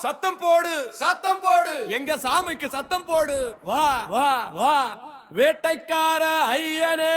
சத்தம் போடு. சத்தம் போடு. எங்க சாமிக்கு சத்தம் போடு. வா வா வா. வேட்டைக்கார ஐயனே.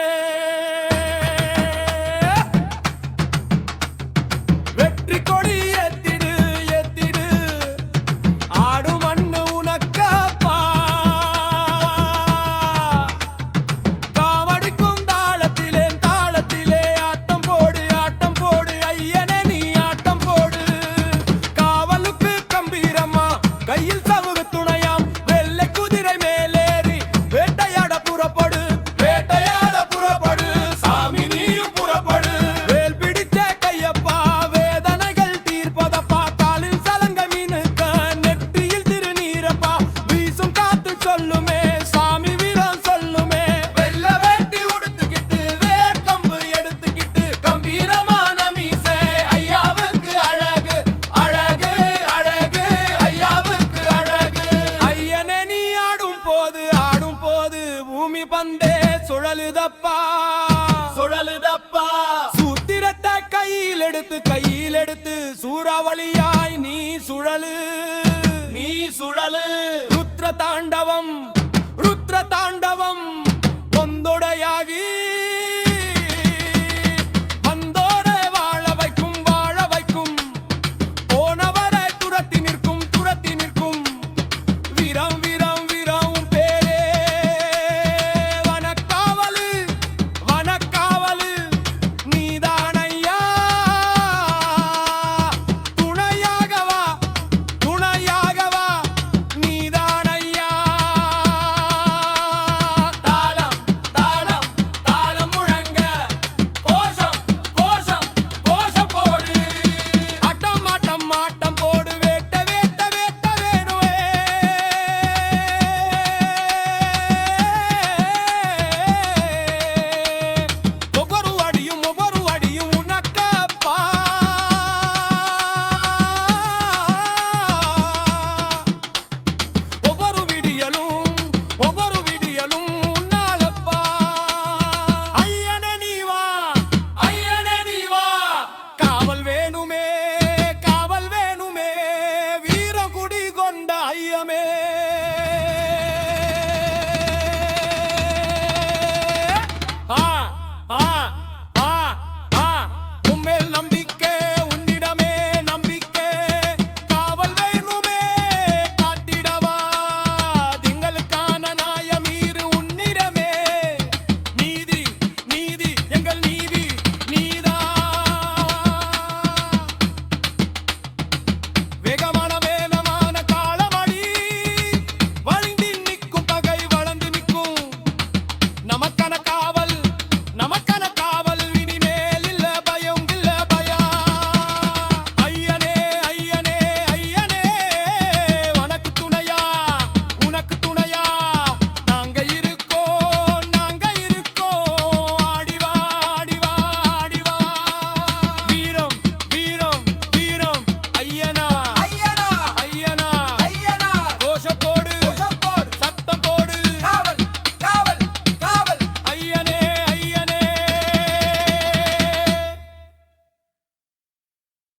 போது பூமி பந்தே சுழலுதப்பா. சுழலுதப்பா. சூத்திரத்தை கையில் எடுத்து கையில் எடுத்து சூறாவளியாய் நீ சுழலு. நீ சுழலு. ருத்ர தாண்டவம்